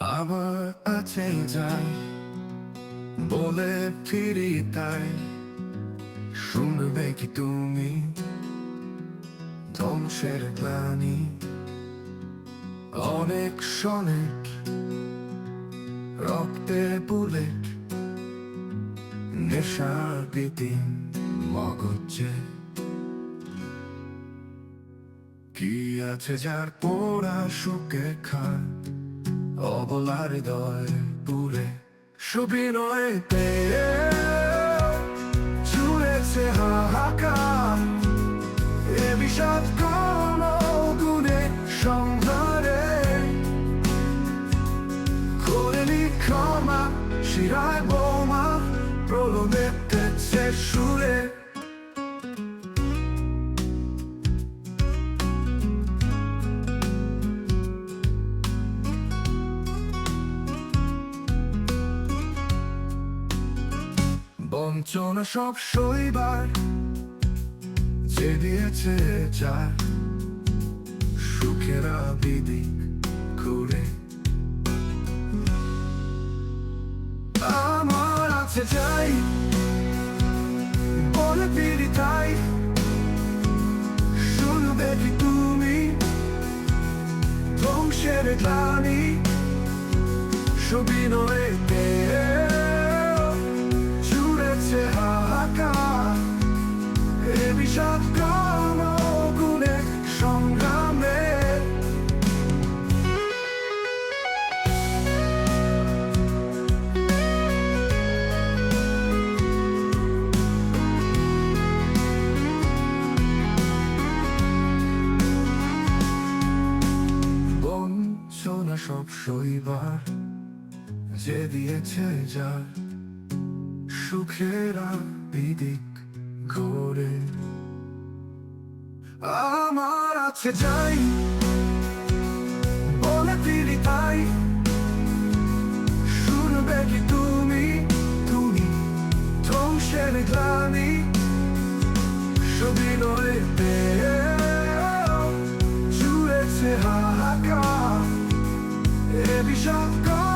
আবার আছে যাই, বলে ফিরি তাই। শুনবে কি তুমি ধ্বংসের গ্লানি? অনেক সনেক রক্তে বুলেট নেশার বিদিন মগজে। কি আছে যার পোড়া সুখে খায়? অবলার হৃদয় পুরে সুবিনয় পেয়ে ছুঁড়েছে হাহাকার। এ বিষাদ কোন গুণে সংহারে। করেনি ক্ষমা, শিরায় বোমা প্রলোভে তেছে সুরে। বঞ্চনা সব সইবার যে দিয়েছে যার সুখেরা বিদিক করে আমার আছে চাই, বলে ফিরি তাই। শুনবে কি তুমি? ধ্বংসের গ্লানি, সুবিনয় পেয়ে সব সইবার যে দিয়েছে যার সুখেরা বিদিক করে আমার আছে যাই, বলে ফিরি তাই। শুনবে কি তুমি তুমি ধ্বংসের গ্লানি, সুবিনয় পেয়ে ছুঁয়েছে হাহাকার। এ বিষাদ